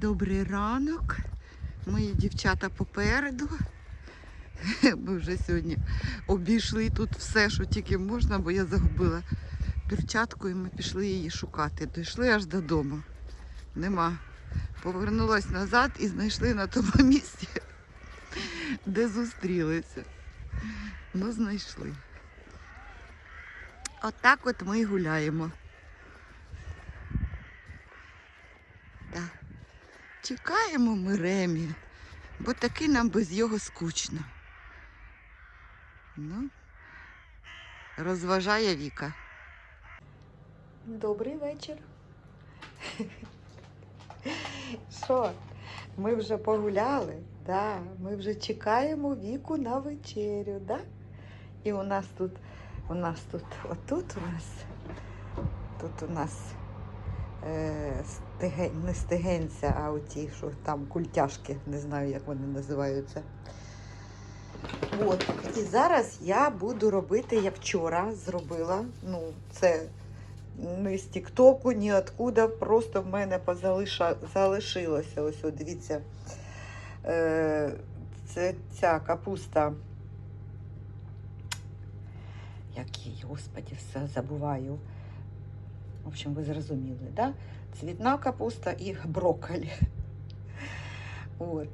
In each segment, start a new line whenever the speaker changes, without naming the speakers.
Добрий ранок. Мої дівчата попереду. Ми вже сьогодні обійшли тут все, що тільки можна, бо я загубила перчатку і ми пішли її шукати. Дійшли аж додому. Нема. Повернулась назад і знайшли на тому місці, де зустрілися. Ну, знайшли. Отак от ми і гуляємо. Чекаємо ми Ремі, бо таки нам без його скучно. Ну, розважає Віка. Добрий вечір. Що? Ми вже погуляли, да, ми вже чекаємо віку на вечерю, да? І у нас тут, у нас тут, отут у нас, тут у нас е, стеген, не стегенця, а оті, що там культяшки, не знаю, як вони називаються. От. І зараз я буду робити, я вчора зробила. Ну, це не з Тіктоку, ні откуда, просто в мене позалиша, залишилося. Ось, от, дивіться. Е, це ця капуста. Як господі, все забуваю. В общем, ви зрозуміли, да? Цвітна капуста і брокколі. От.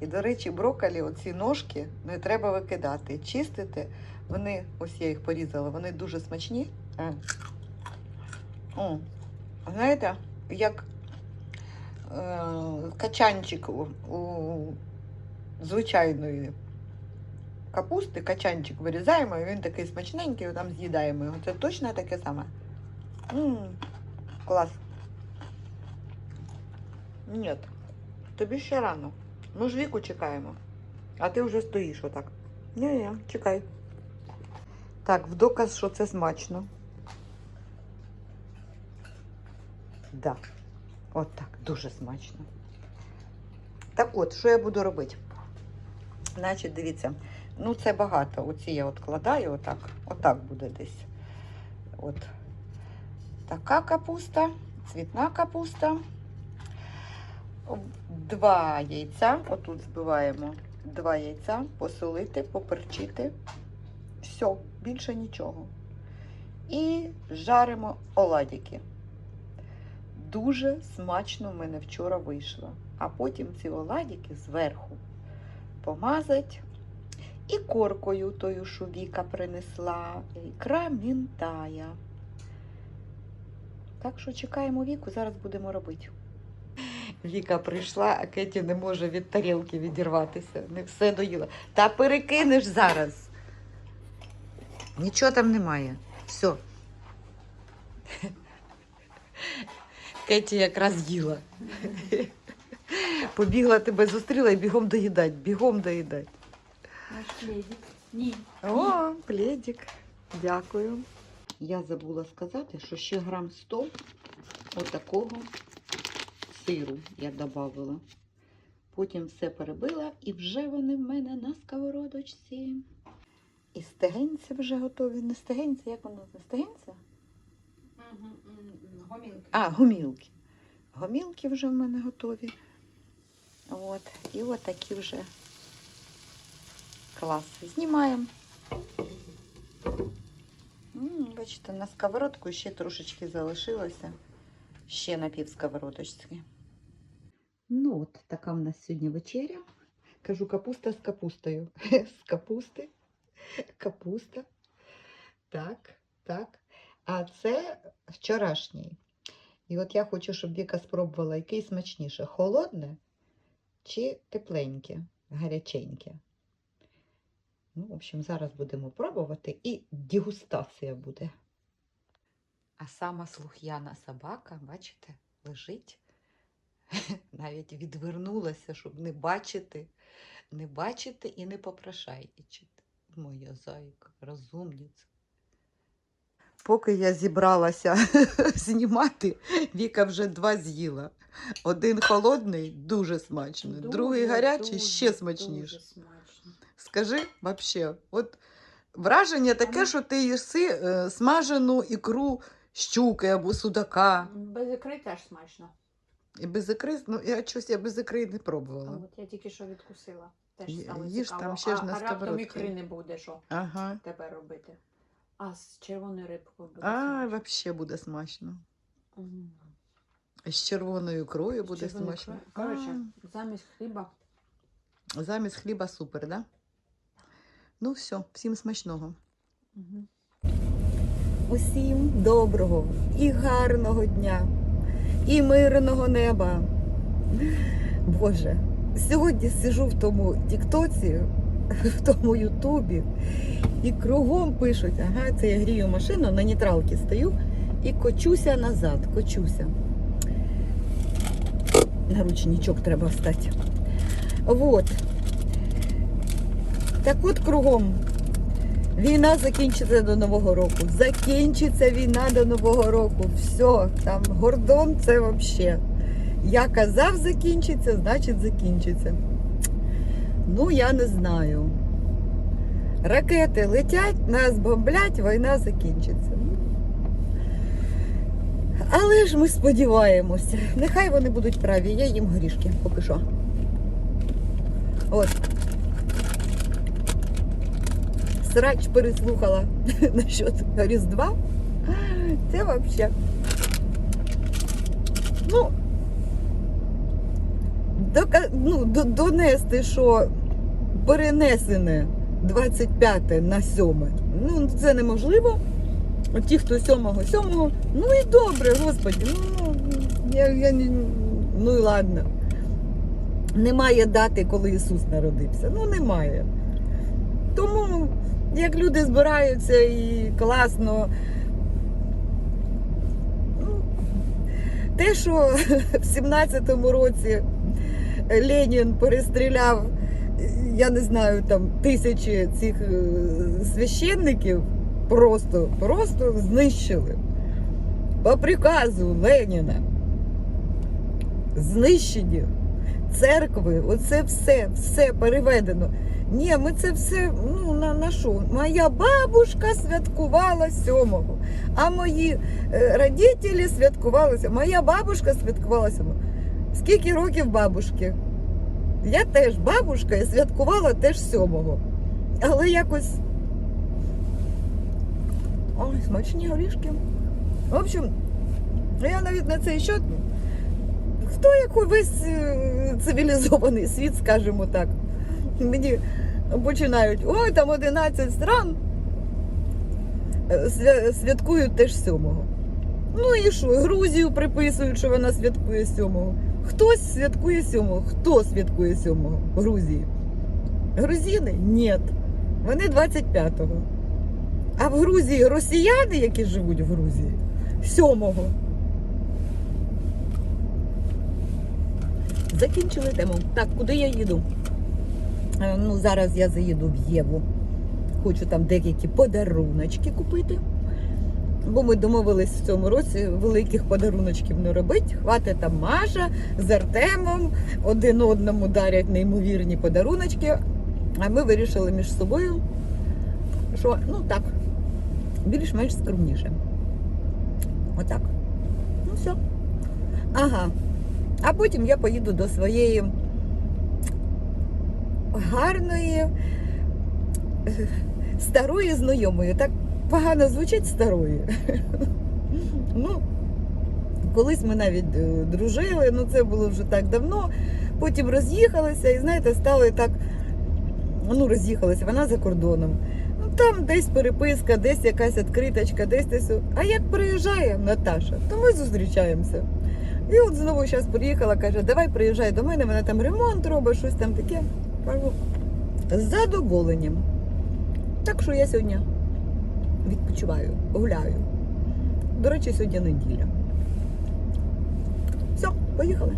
І, до речі, брокколі, оці ножки не треба викидати. Чистити, вони, ось я їх порізала, вони дуже смачні. Е. О, знаєте, як е, качанчик у, у звичайної капусти, качанчик вирізаємо, і він такий смачненький, там з'їдаємо його. Це точно таке саме. М, клас. Ні, тобі ще рано. Ми ж віку чекаємо. А ти вже стоїш отак. Ні-ні, чекай. Так, в доказ, що це смачно. Да. От так, дуже смачно. Так от, що я буду робити? Значить, дивіться, ну це багато. Оці я откладаю отак. Отак буде десь. От. Така капуста, цвітна капуста. Два яйця. Отут збиваємо два яйця, посолити, поперчити. Все, більше нічого. І жаримо оладики. Дуже смачно в мене вчора вийшло. А потім ці оладики зверху помазать і коркою тою, що Віка принесла, ікра мінтая. Так що чекаємо віку, зараз будемо робити. Віка прийшла, а Кеті не може від тарілки відірватися. Не все доїла. Та перекинеш зараз. Нічого там немає. Все. Кеті якраз їла. Побігла тебе зустріла і бігом доїдать, бігом доїдать.
Наш пледик. Ні.
О, пледик. Дякую. Я забула сказати, що ще грам 100 отакого сиру я додавала. Потім все перебила і вже вони в мене на сковородочці. І стегенці вже готові. Не стегенці, як воно? Не стегенця?
Гомілки.
А, гумілки. Гомілки вже в мене готові. От. І от такі вже клас. Знімаємо. Бачите, на сковородку ще трошечки залишилося. Ще на пів сковородочки. Ну от, така в нас сьогодні вечеря. Кажу, капуста з капустою. З капусти. Капуста. Так, так. А це вчорашній. І от я хочу, щоб Віка спробувала, який смачніше, холодне чи тепленьке, гаряченьке. Ну, в общем, зараз будемо пробувати і дегустація буде. А сама слух'яна собака, бачите, лежить. Навіть відвернулася, щоб не бачити, не бачити і не попрошайничати. Моя зайка, розумниця. Поки я зібралася знімати, Віка вже два з'їла. Один холодний, дуже смачно, другий гарячий, ще смачніше. Скажи вообще, от враження таке, що ти їси е, смажену ікру щуки або судака.
Без ікри теж смачно.
І без ікри, ну я щось я без ікри не
А
пробувала.
от я тільки що відкусила. Теж
Є-
стало
їж
цікаво.
там ще ж
а,
на
а раптом
сковородці.
ікри не буде, що
Ага.
тепер робити. А з червоною рибкою буде.
А,
смачно.
взагалі буде смачно.
М.
З червоною ікрою буде
червоною
смачно.
ікрою. Коротше, замість хліба.
А, замість хліба супер, да? Ну все, всім смачного. Усім доброго і гарного дня, і мирного неба. Боже, сьогодні сижу в тому Тіктоці, в тому Ютубі, і кругом пишуть, ага, це я грію машину, на нейтралці стою і кочуся назад, кочуся. Наручничок треба встати. Вот. Так от кругом Війна закінчиться до Нового року. Закінчиться війна до Нового року. Все, там Гордон це взагалі. Я казав закінчиться, значить закінчиться. Ну, я не знаю. Ракети летять, нас бомблять, війна закінчиться. Але ж ми сподіваємося. Нехай вони будуть праві, я їм горішки поки що. От. Срач переслухала насчет Різдва. Це вообще. Ну, ну, до- донести, що перенесене 25 на 7. Ну, це неможливо. Ті, хто 7 7 ну і добре, господі. Ну, я, я, ну і ладно. Немає дати, коли Ісус народився. Ну, немає. Тому, як люди збираються і класно. ну, Те, що в 17-му році Ленін перестріляв, я не знаю, там тисячі цих е, священників, просто, просто знищили. По приказу Леніна. Знищені церкви, оце все, все переведено. Ні, ми це все, ну на, на що? Моя бабушка святкувала сьомого, а мої е, родителі святкували сьомого. Моя бабушка святкувала сьомого. Скільки років бабушки? Я теж бабушка і святкувала теж сьомого. Але якось. Ой, смачні горішки. В общем, я навіть на цей счет. Хто як весь е, цивілізований світ, скажімо так. Мені починають, ой, там 11 стран е, святкують теж сьомого. Ну і що? Грузію приписують, що вона святкує сьомого. Хтось святкує сьомого. Хто святкує сьомого Грузії? Грузини? Ні. Вони 25-го. А в Грузії росіяни, які живуть в Грузії, сьомого. Закінчили тему. Так, куди я їду? Е, Ну, зараз я заїду в Єву. Хочу там деякі подаруночки купити. Бо ми домовились в цьому році великих подаруночків не робити. Хватить там Маша з Артемом, один одному дарять неймовірні подаруночки. А ми вирішили між собою, що ну так, більш-менш скромніше. Отак. Ну все. Ага. А потім я поїду до своєї гарної е, старої знайомої. Так погано звучить старої. Ну, колись ми навіть е, дружили, ну це було вже так давно. Потім роз'їхалися і, знаєте, стали так. Ну, роз'їхалися, вона за кордоном. Ну, там десь переписка, десь якась відкриточка, десь десь. А як приїжджає Наташа, то ми зустрічаємося. І от знову зараз приїхала, каже, давай приїжджай до мене, вона там ремонт робить, щось там таке. Кажу, з задоволенням. Так що я сьогодні відпочиваю, гуляю. До речі, сьогодні неділя. Все, поїхали.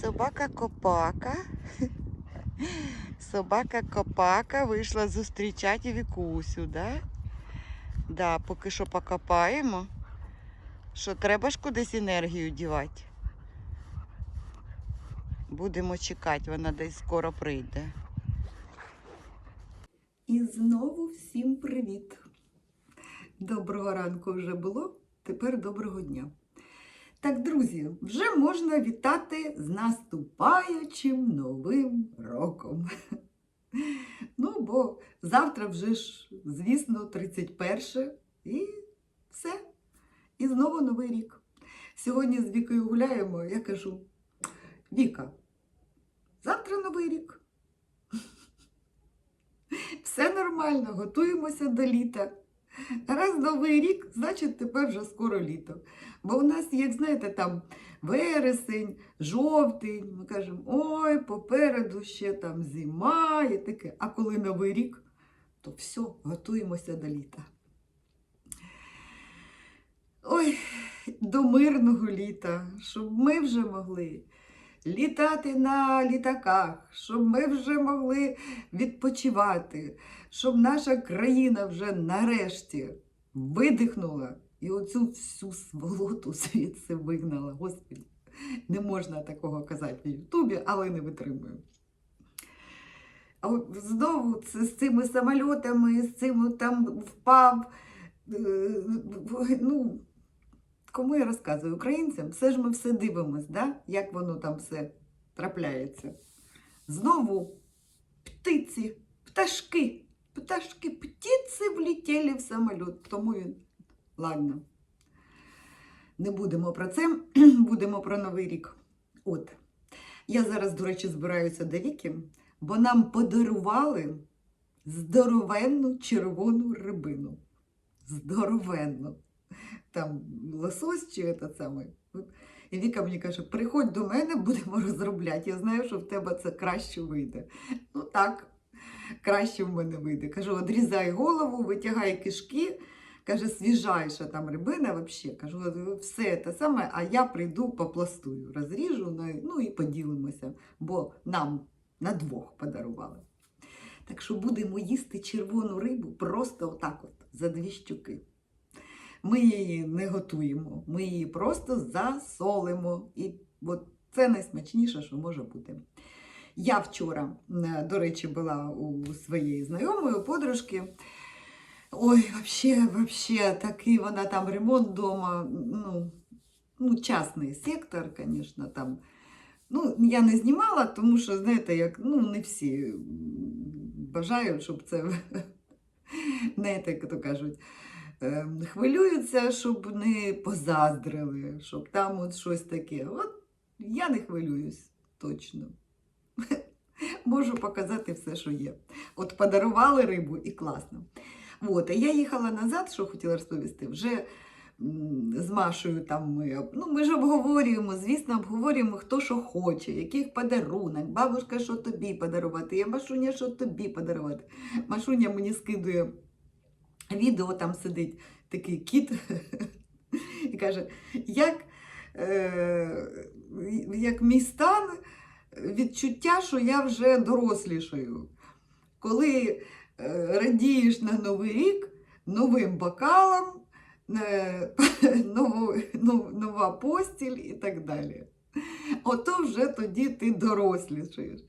Собака Копака. Собака Копака вийшла зустрічати Вікусю, да? Да, поки що покопаємо. Що треба ж кудись енергію дівати. Будемо чекати, вона десь скоро прийде. І знову всім привіт. Доброго ранку вже було, тепер доброго дня. Так, друзі, вже можна вітати з наступаючим новим роком. Ну, бо завтра вже ж, звісно, 31 і все. І знову новий рік. Сьогодні з Вікою гуляємо, я кажу: Віка, завтра новий рік. Все нормально, готуємося до літа. Раз новий рік, значить тепер вже скоро літо. Бо у нас, як знаєте, там вересень, жовтень, ми кажемо, ой, попереду ще там зима і таке. А коли новий рік, то все, готуємося до літа. Ой, до мирного літа, щоб ми вже могли літати на літаках, щоб ми вже могли відпочивати, щоб наша країна вже нарешті видихнула і оцю всю сволоту звідси вигнала. Господи, не можна такого казати в Ютубі, але не витримую. А знову це з цими самольотами, з цим там впав. е, Ну, кому я розказую? Українцям, все ж ми все дивимось, да? як воно там все трапляється. Знову птиці, пташки, пташки, птиці влетіли в самоліт. Тому він. Ладно. Не будемо про це, будемо про Новий рік. От. Я зараз, до речі, збираюся до Віки, бо нам подарували здоровенну червону рибину. Здоровенну. Там лосось чи це саме. І Віка мені каже, приходь до мене, будемо розробляти. Я знаю, що в тебе це краще вийде. Ну так, краще в мене вийде. Кажу, одрізай голову, витягай кишки. Каже, свіжайша там рибина взагалі. Кажу, все те саме, а я прийду попластую, розріжу, ну ну і поділимося, бо нам на двох подарували. Так що будемо їсти червону рибу просто отак от, за дві щуки. Ми її не готуємо, ми її просто засолимо. І от це найсмачніше, що може бути. Я вчора, до речі, була у своєї знайомої, у подружки. Ой, вообще, вообще, такий вона там ремонт вдома, ну, ну, частний сектор, звісно, там. Ну, я не знімала, тому що, знаєте, як, ну, не всі бажають, щоб це, знаєте, як то кажуть, хвилюються, щоб не позаздрили, щоб там от щось таке. От я не хвилююсь точно. Можу показати все, що є. От подарували рибу і класно. От, а я їхала назад, що хотіла розповісти, вже з Машою там ми, ну, ми ж обговорюємо, звісно, обговорюємо, хто що хоче, яких подарунок, бабушка, що тобі подарувати, я Машуня, що тобі подарувати. Машуня мені скидує відео, там сидить такий кіт і каже, як, е, як мій стан, відчуття, що я вже дорослішаю. Коли е, радієш на Новий рік новим бокалом, е, нову, нов- нова постіль і так далі. Ото вже тоді ти дорослішаєш.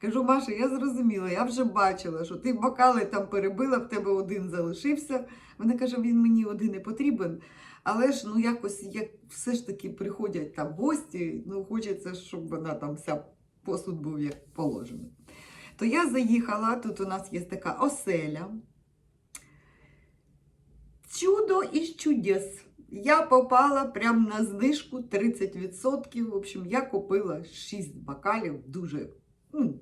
Кажу, Маша, я зрозуміла, я вже бачила, що ти бокали там перебила, в тебе один залишився. Вона каже, він мені один не потрібен. Але ж ну якось як все ж таки приходять там гості, ну хочеться, щоб вона там вся посуд був як положено. То я заїхала, тут у нас є така оселя. Чудо із чудес. Я попала прямо на знижку 30%. В общем, я купила 6 бокалів, дуже, ну,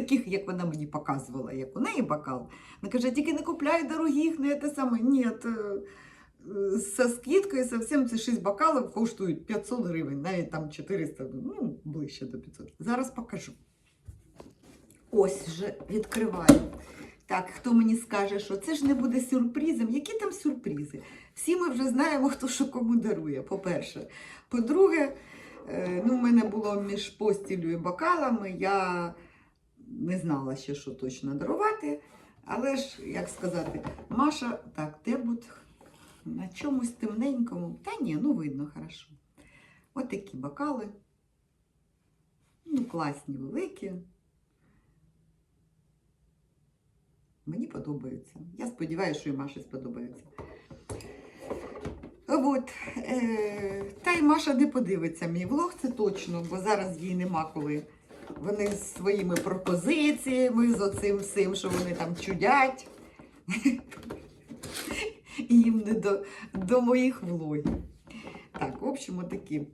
таких, як вона мені показувала, як у неї бокал. Вона каже, тільки не купляй дорогих, не те саме. Ні, е, со скидкою совсем ці 6 бокалів коштують 500 гривень, навіть там 400, ну, ближче до 500. Зараз покажу. Ось вже відкриваю. Так, хто мені скаже, що це ж не буде сюрпризом? Які там сюрпризи? Всі ми вже знаємо, хто що кому дарує, по-перше. По-друге, е, ну, в мене було між постілю і бокалами, я не знала ще, що точно дарувати. Але ж, як сказати, Маша, так, де будь на чомусь темненькому. Та ні, ну видно хорошо. От такі бокали. Ну, класні, великі. Мені подобається. Я сподіваюся, що і Маші сподобається. От, е, та й Маша не подивиться мій влог, це точно, бо зараз їй нема коли. Вони з своїми пропозиціями, з оцим всім, що вони там чудять. Їм не до, до моїх влогів. Так, в общем, отакі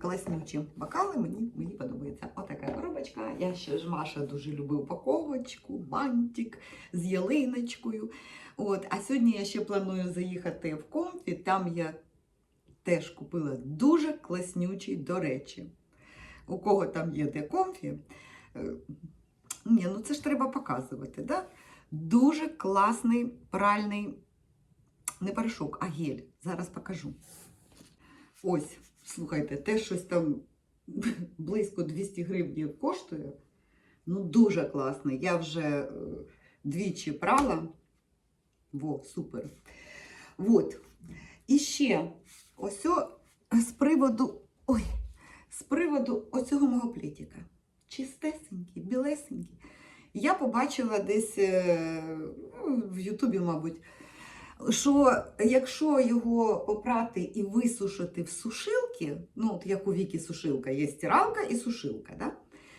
класнючі бокали мені, мені подобається. Отака коробочка. Я ще ж Маша дуже любив упаковочку, бантик з ялиночкою. От, а сьогодні я ще планую заїхати в комфі. Там я теж купила дуже класнючий, до речі. У кого там є де комфі? е, Ні, ну це ж треба показувати. Да? Дуже класний пральний, не порошок, а гель. Зараз покажу. Ось, слухайте, те щось там близько 200 гривень коштує. Ну, дуже класний. Я вже е, двічі прала. Во, супер. От. І ще ось о, з приводу. Ой, приводу оцього мого плітіка. Чистесенький, білесенький. Я побачила десь е, ну, в Ютубі, мабуть, що якщо його попрати і висушити в сушилки, ну, от як у Вікі сушилка, є стиралка і сушилка, да?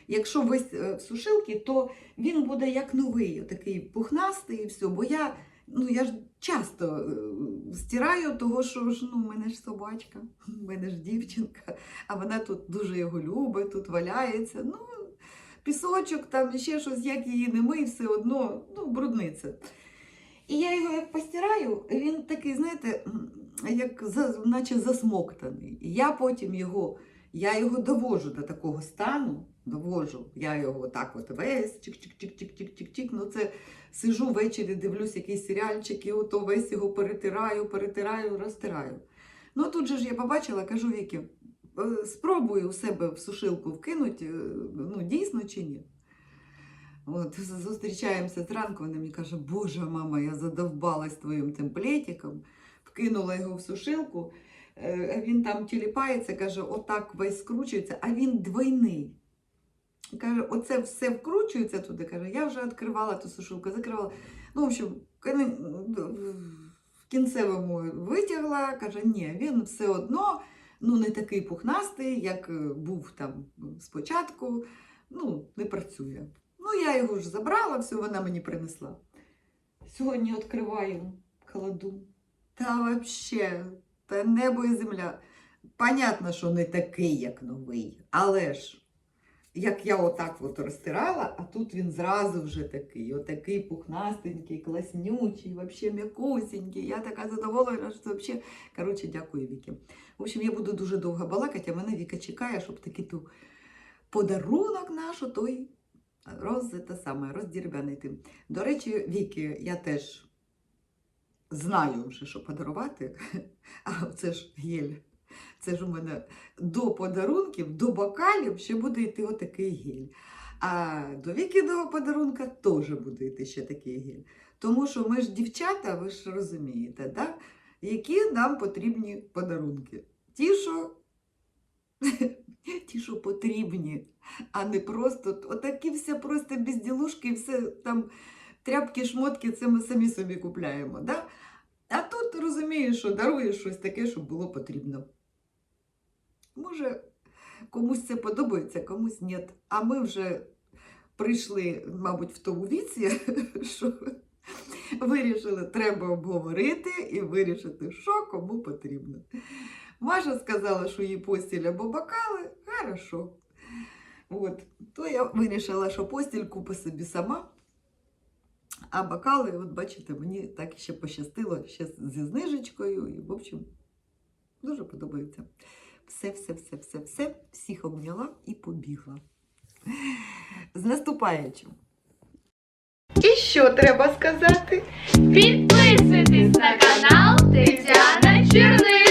якщо вис- е, в сушилки, то він буде як новий, такий пухнастий і все. Бо я, ну, я ж часто е, стираю, того що ж, ну, мене ж собачка, в мене ж дівчинка, а вона тут дуже його любить, тут валяється. Ну, пісочок, там ще щось, як її не мий, все одно, ну, брудниця. І я його як постираю, він такий, знаєте, як наче засмоктаний. І я потім його, я його довожу до такого стану, довожу, я його так от весь чик-чик-чик-чик-чик-чик-чик. Ну це сижу ввечері, дивлюсь якийсь серіальчик, і ото весь його перетираю, перетираю, розтираю. Ну тут же ж я побачила, кажу Вікі, е, спробую у себе в сушилку вкинути, е, ну дійсно чи ні. От, зустрічаємося зранку, вона мені каже, Боже, мама, я задовбалась твоїм темплетиком, вкинула його в сушилку, е, він там тіліпається, каже, отак весь скручується, а він двойний. Каже, оце все вкручується туди. Каже, я вже відкривала ту сушилку, закривала. Ну, в общем, в кінцевому витягла, каже, ні, він все одно ну, не такий пухнастий, як е, був там спочатку. Ну, не працює. Ну, я його ж забрала, все, вона мені принесла. Сьогодні відкриваю, кладу. Та взагалі, та небо і земля. Понятно, що не такий, як новий, але ж, як я отак от розтирала, а тут він зразу вже такий, отакий пухнастенький, класнючий, взагалі м'якусенький. Я така задоволена, що взагалі. Коротше, дякую Вікі. В общем, я буду дуже довго балакати, а мене Віка чекає, щоб такий ту подарунок наш, той роз, те саме, роздірбянити. До речі, Вікі, я теж знаю вже, що подарувати, а це ж гель. Це ж у мене до подарунків, до бокалів ще буде йти отакий гель. А до Вікіного подарунка теж буде йти ще такий гель. Тому що ми ж дівчата, ви ж розумієте, да? які нам потрібні подарунки. Ті, що, ті, що потрібні а не просто отакі все просто безділушки, все там тряпки, шмотки, це ми самі собі купляємо. Да? А тут розумієш, що даруєш щось таке, щоб було потрібно. Може, комусь це подобається, комусь ні. А ми вже прийшли, мабуть, в тому віці, що вирішили, треба обговорити і вирішити, що кому потрібно. Маша сказала, що їй постіль або бокали, хорошо. От. То я вирішила, що постіль купи собі сама. А бокали, от бачите, мені так ще пощастило ще зі знижечкою. І, в общем, дуже подобається. Все, все, все, все, все. Всіх обняла і побігла. З наступаючим. І що треба сказати?
Підписуйтесь на канал Тетяна Черниш.